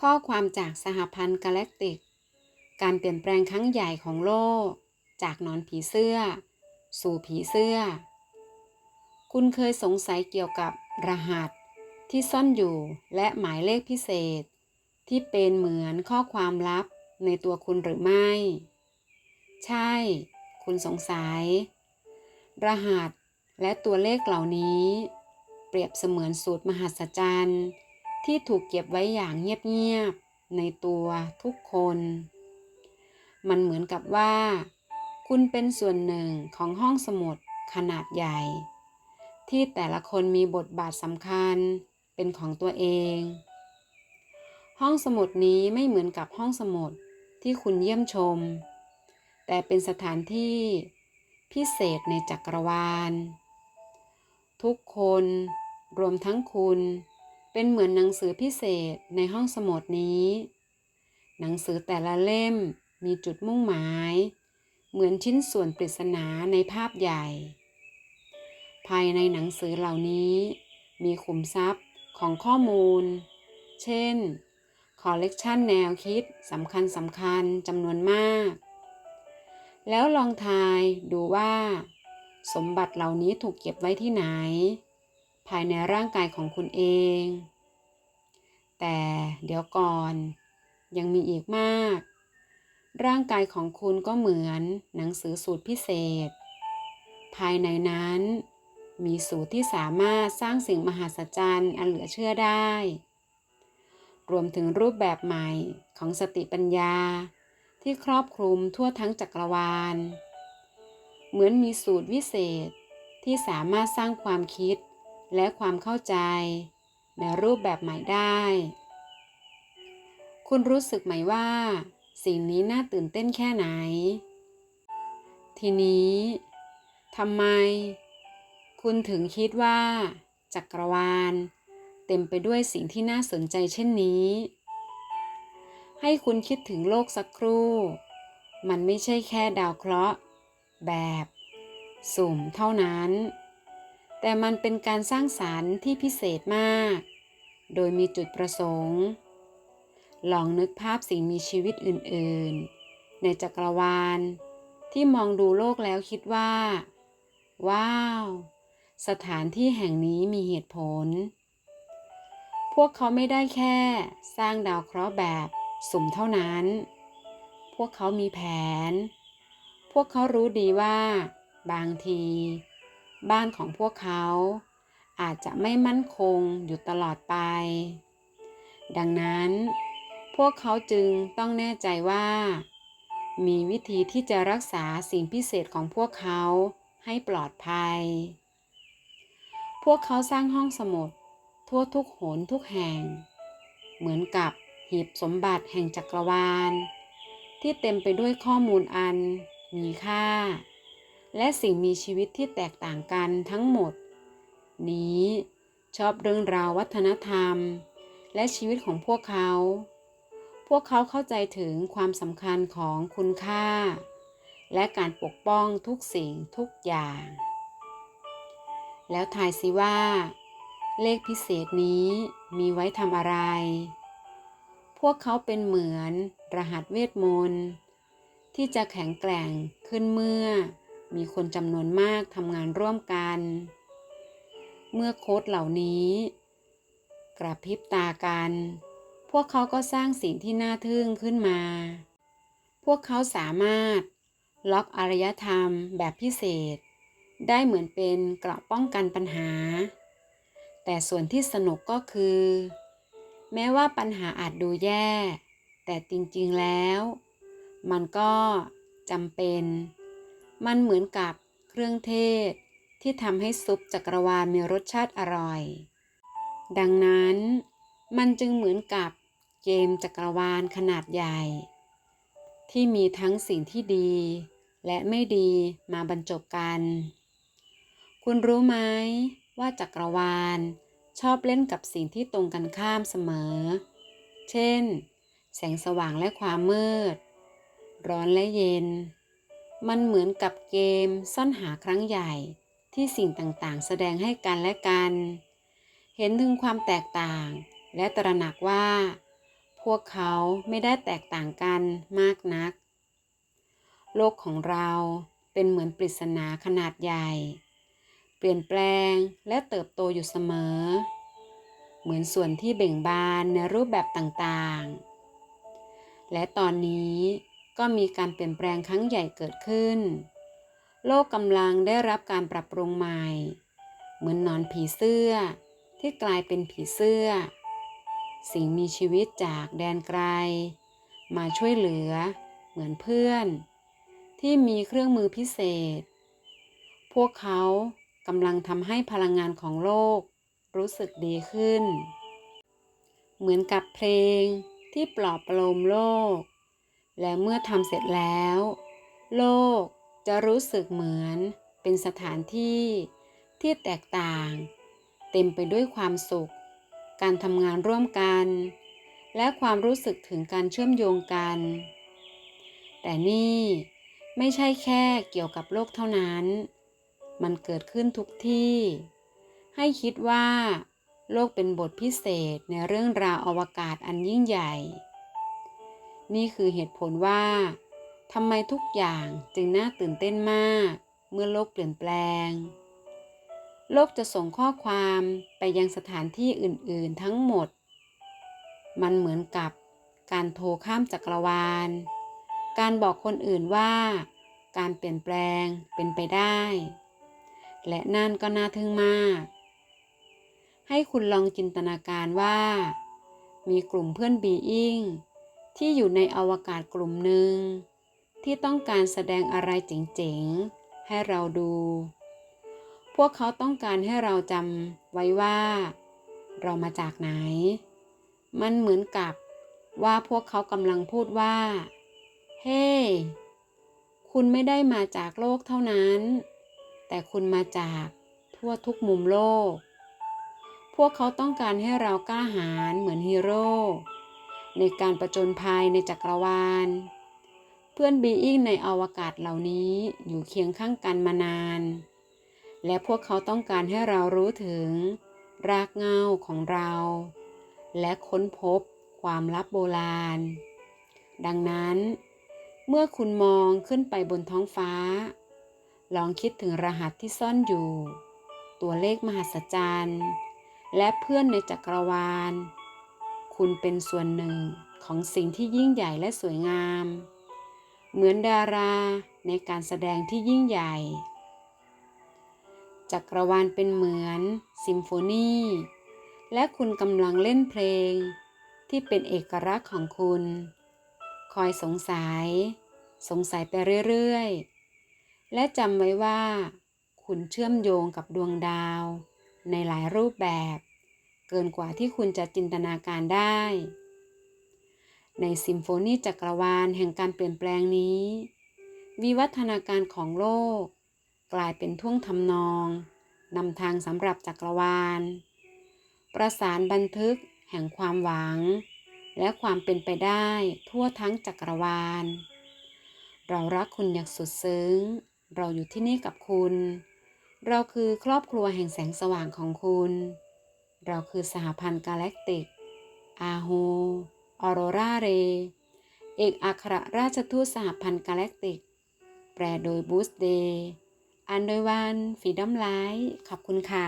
ข้อความจากสหพันธ์กาแล็กติก การเปลี่ยนแปลงครั้งใหญ่ของโลก จากนอนผีเสื้อ สู่ผีเสื้อ คุณเคยสงสัยเกี่ยวกับรหัสที่ซ่อนอยู่และหมายเลขพิเศษ ที่เป็นเหมือนข้อความลับในตัวคุณหรือไม่ ใช่ คุณสงสัย รหัสและตัวเลขเหล่านี้ เปรียบเสมือนสูตรมหัศจรรย์ ที่ถูกเก็บไว้อย่างเงียบๆในตัวทุกคน มันเหมือนกับว่า คุณเป็นส่วนหนึ่งของห้องสมุดขนาดใหญ่ ที่แต่ละคนมีบทบาทสำคัญเป็นของตัวเอง ห้องสมุดนี้ไม่เหมือนกับห้องสมุดที่คุณเยี่ยมชม แต่เป็นสถานที่พิเศษในจักรวาล ทุกคนรวมทั้งคุณ เป็นเหมือนหนังสือพิเศษในห้องสมุดนี้ หนังสือแต่ละเล่มมีจุดมุ่งหมาย เหมือนชิ้นส่วนปริศนาในภาพใหญ่ ภายในหนังสือเหล่านี้ มีขุมทรัพย์ของข้อมูล เช่น คอลเลกชันแนวคิดสำคัญสำคัญจำนวนมาก แล้วลองทายดูว่า สมบัติเหล่านี้ถูกเก็บไว้ที่ไหน ภายในร่างกายของคุณเอง แต่เดี๋ยวก่อน ยังมีอีกมาก ร่างกายของคุณก็เหมือนหนังสือสูตรพิเศษ ภายในนั้นมีสูตรที่สามารถสร้างสิ่งมหัศจรรย์อันเหลือเชื่อได้ รวมถึงรูปแบบใหม่ของสติปัญญา ที่ครอบคลุมทั่วทั้งจักรวาล เหมือนมีสูตรวิเศษที่สามารถสร้างความคิด และความเข้าใจ ในรูปแบบใหม่ได้ คุณรู้สึกไหมว่า สิ่งนี้น่าตื่นเต้นแค่ไหน ทีนี้ทำไม คุณถึงคิดว่า จักรวาล เต็มไปด้วยสิ่งที่น่าสนใจเช่นนี้ ให้คุณคิดถึงโลกสักครู่ มันไม่ใช่แค่ดาวเคราะห์ แบบ สุ่มเท่านั้น แต่มันเป็นการสร้างสารรค์ที่พิเศษมาก โดยมีจุดประสงค์ ลองนึกภาพสิ่งมีชีวิตอื่น ๆ ในจักรวาล ที่มองดูโลกแล้วคิดว่า ว้าว สถานที่แห่งนี้มีเหตุผล พวกเขาไม่ได้แค่สร้างดาวเคราะห์แบบสุ่มเท่านั้น พวกเขามีแผน พวกเขารู้ดีว่า บางที บ้านของพวกเขา อาจจะไม่มั่นคงอยู่ตลอดไป ดังนั้น พวกเขาจึงต้องแน่ใจว่า มีวิธีที่จะรักษาสิ่งพิเศษของพวกเขาให้ปลอดภัย พวกเขาสร้างห้องสมุดทั่วทุกโหนทุกแห่ง เหมือนกับหีบสมบัติแห่งจักรวาล ที่เต็มไปด้วยข้อมูลอันมีค่า และสิ่งมีชีวิตที่แตกต่างกันทั้งหมด นี้ชอบเรื่องราววัฒนธรรม และชีวิตของพวกเขา พวกเขาเข้าใจถึงความสำคัญของคุณค่า และการปกป้องทุกสิ่งทุกอย่าง แล้วทายสิว่า เลขพิเศษนี้มีไว้ทำอะไร พวกเขาเป็นเหมือนรหัสเวทมนต์ที่จะแข็งแกร่งขึ้นเมื่อ มีคนจำนวนมากทำงานร่วมกัน เมื่อโค้ดเหล่านี้ กระพริบตากัน พวกเขาก็สร้างสิ่งที่น่าทึ่งขึ้นมา พวกเขาสามารถล็อกอารยธรรมแบบพิเศษ ได้เหมือนเป็นเกราะป้องกันปัญหา แต่ส่วนที่สนุกก็คือ แม้ว่าปัญหาอาจดูแย่ แต่จริงๆแล้ว มันก็จำเป็น มันเหมือนกับเครื่องเทศที่ทำให้ซุปจักรวาลมีรสชาติอร่อย ดังนั้น มันจึงเหมือนกับเกมจักรวาลขนาดใหญ่ ที่มีทั้งสิ่งที่ดี และไม่ดีมาบรรจบกัน คุณรู้ไหมว่าจักรวาลชอบเล่นกับสิ่งที่ตรงกันข้ามเสมอ เช่น แสงสว่างและความมืด ร้อนและเย็น มันเหมือนกับเกมซ่อนหาครั้งใหญ่ที่สิ่งต่างๆ แสดงให้กันและกัน เห็นถึงความแตกต่าง และตระหนักว่า พวกเขาไม่ได้แตกต่างกันมากนัก โลกของเราเป็นเหมือนปริศนาขนาดใหญ่ เปลี่ยนแปลงและเติบโตอยู่เสมอ เหมือนส่วนที่เบ่งบานในรูปแบบต่างๆ และตอนนี้ ก็มีการเปลี่ยนแปลงครั้งใหญ่เกิดขึ้น โลกกำลังได้รับการปรับปรุงใหม่ เหมือนนอนผีเสื้อ ที่กลายเป็นผีเสื้อ สิ่งมีชีวิตจากแดนไกล มาช่วยเหลือ เหมือนเพื่อน ที่มีเครื่องมือพิเศษ พวกเขากำลังทำให้พลังงานของโลกรู้สึกดีขึ้น เหมือนกับเพลงที่ปลอบประโลมโลก และเมื่อทำเสร็จแล้ว โลกจะรู้สึกเหมือนเป็นสถานที่ที่แตกต่าง เต็มไปด้วยความสุข การทำงานร่วมกัน และความรู้สึกถึงการเชื่อมโยงกัน แต่นี่ไม่ใช่แค่เกี่ยวกับโลกเท่านั้น มันเกิดขึ้นทุกที่ ให้คิดว่า โลกเป็นบทพิเศษในเรื่องราวอวกาศอันยิ่งใหญ่ นี่คือเหตุผลว่าทำไมทุกอย่างจึงน่าตื่นเต้นมาก เมื่อโลกเปลี่ยนแปลง โลกจะส่งข้อความไปยังสถานที่อื่น ๆ ทั้งหมด มันเหมือนกับการโทรข้ามจักรวาล การบอกคนอื่นว่าการเปลี่ยนแปลงเป็นไปได้ และนั่นก็น่าทึ่งมาก ให้คุณลองจินตนาการว่า มีกลุ่มเพื่อนบีอิง ที่อยู่ในอวกาศกลุ่มหนึ่ง ที่ต้องการแสดงอะไรเจ๋งๆ ให้เราดู พวกเขาต้องการให้เราจำไว้ว่า เรามาจากไหน มันเหมือนกับว่าพวกเขากำลังพูดว่า เฮ้ hey, คุณไม่ได้มาจากโลกเท่านั้น แต่คุณมาจากทั่วทุกมุมโลก พวกเขาต้องการให้เรากล้าหาญเหมือนฮีโร่ ในการประจนภัยในจักรวาล เพื่อนบีอิงในอวกาศเหล่านี้อยู่เคียงข้างกันมานาน และพวกเขาต้องการให้เรารู้ถึง รากเหง้าของเรา และค้นพบความลับโบราณ ดังนั้น เมื่อคุณมองขึ้นไปบนท้องฟ้า ลองคิดถึงรหัสที่ซ่อนอยู่ ตัวเลขมหัศจรรย์ และเพื่อนในจักรวาล คุณเป็นส่วนหนึ่งของสิ่งที่ยิ่งใหญ่และสวยงาม เหมือนดาราในการแสดงที่ยิ่งใหญ่ จักรวาลเป็นเหมือนซิมโฟนี และคุณกำลังเล่นเพลง ที่เป็นเอกลักษณ์ของคุณ คอยสงสัย สงสัยไปเรื่อยๆ และจำไว้ว่า คุณเชื่อมโยงกับดวงดาว ในหลายรูปแบบ เกินกว่าที่คุณจะจินตนาการได้ ในซิมโฟนีจักรวาลแห่งการเปลี่ยนแปลงนี้ วิวัฒนาการของโลก กลายเป็นท่วงทำนองนำทางสำหรับจักรวาล ประสานบันทึกแห่งความหวัง และความเป็นไปได้ทั่วทั้งจักรวาล เรารักคุณอย่างสุดซึ้ง เราอยู่ที่นี่กับคุณ เราคือครอบครัวแห่งแสงสว่างของคุณ เราคือสหพันธ์กาแล็กติก อาโฮออโรราเร เอกอัครราชทูตสหพันธ์กาแล็กติก แปลโดยบูสเดย์อันโดยวันฟีดอมไลท์ขอบคุณค่ะ